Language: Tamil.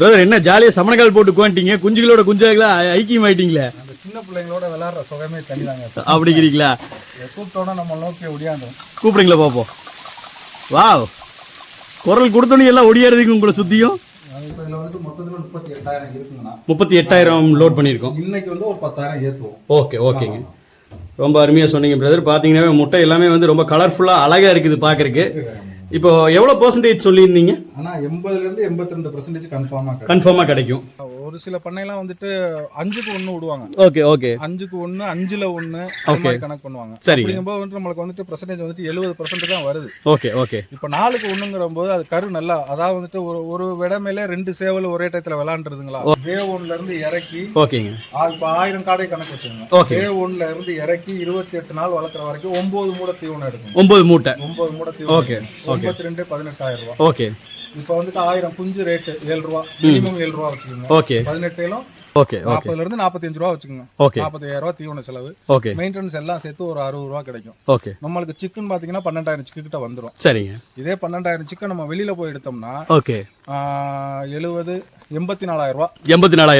பிரதர் என்ன ஜாலியா சமணக்கால் போட்டு குவாண்டிங்க? குஞ்சுகளோட குஞ்சாகளா ஐக்கியம் ஆயிட்டீங்களே? அந்த சின்ன பிள்ளைங்களோட விளையாடுற சுகமே தனிதாங்க அப்படிங்கிறீங்களா? கூப்பிட்டோன்னா நம்ம நோக்கி ஒடியாந்தோம் கூப்பிடுங்களா பாப்போம். வாவ். குரல் கொடுத்தோன்னு எல்லாம் ஒடியாறதுக்கு உங்களை சுத்தியும். முப்பத்தி எட்டாயிரம் லோட் பண்ணியிருக்கோம். இன்னைக்கு வந்து ஒரு பத்தாயிரம் ஏற்றுவோம் ஓகே ஓகேங்க. ரொம்ப அருமையாக சொன்னீங்க பிரதர் பார்த்தீங்கன்னா முட்டை எல்லாமே வந்து ரொம்ப கலர்ஃபுல்லாக அழகாக இருக்குது பார்க்கறக்கு இப்போ எவ்வளோ பர்சன்டேஜ் சொல்லியிருந்தீங்க? ஆனால் எண்பதுலேருந்து எண்பத்தி ரெண்டு பர்சன்டேஜ் கன்ஃபார்மாக கன்ஃபார்மாக கிடைக்கும். ஒரு சில பண்ணையெல்லாம் வந்துட்டு அஞ்சுக்கு ஒன்று விடுவாங்க. Okay okay. அஞ்சுக்கு ஒன்று அஞ்சுல ஒன்று மாதிரி கணக்கு பண்ணுவாங்க. சரிங்க. அப்படிங்கும்போது வந்துட்டு நம்மளுக்கு வந்துட்டு பர்சன்டேஜ் வந்துட்டு எழுபது பர்சன்ட் தான் வருது. Okay okay. இப்போ நாலுக்கு ஒண்ணுங்கிற போது அது கரு நல்லா அதாவது வந்துட்டு ஒரு ஒரு விடமையில ரெண்டு சேவல் ஒரே டயத்துல விளாண்டுருதுங்களா டே ஒன்ல இருந்து இறக்கி ஓகேங்க. இப்ப ஆயிரம் காடை கணக்கு Okay. டே ஒன்ல இருந்து இறக்கி இருபத்தி எட்டு நாள் வளர்க்குற வரைக்கும் ஒன்பது மூட தீவனம் எடுக்கும் ஒன்பது மூட்டை. ஒன்பது மூட தீவனம் ஒன்பத்தி ரெண்டு பதினெட்டாயிரம் ரூபாய். ஓகே. இப்போ வந்துட்டு ஆயிரம் குஞ்சு ரேட்டு ஏழு ரூபா மினிமம் ஏழு ரூபா வச்சுக்கோங்க. ஓகே. பதினெட்டிலும் ஓகே ஓகே. நாற்பதுல இருந்து நாற்பத்தஞ்சு ரூபா வச்சுக்கோங்க. ஓகே. நாற்பத்தாயிரம் ரூபா தீவன செலவு. ஓகே. மெயின்டெனன்ஸ் எல்லாம் சேர்த்து ஒரு அறுபது ரூபா கிடைக்கும். ஓகே. நம்மளுக்கு சிக்கன் பாத்தீங்கன்னா பன்னெண்டாயிரம் சிக்கு கிட்ட வந்துடும் சரிங்க. இதே பன்னெண்டாயிரம் சிக்கன் நம்ம வெளியில போய் எடுத்தோம்னா ஓகே. எழுபது எண்பத்தி நாலாயிரம் ரூபா. எண்பத்தி நாலாயிரம்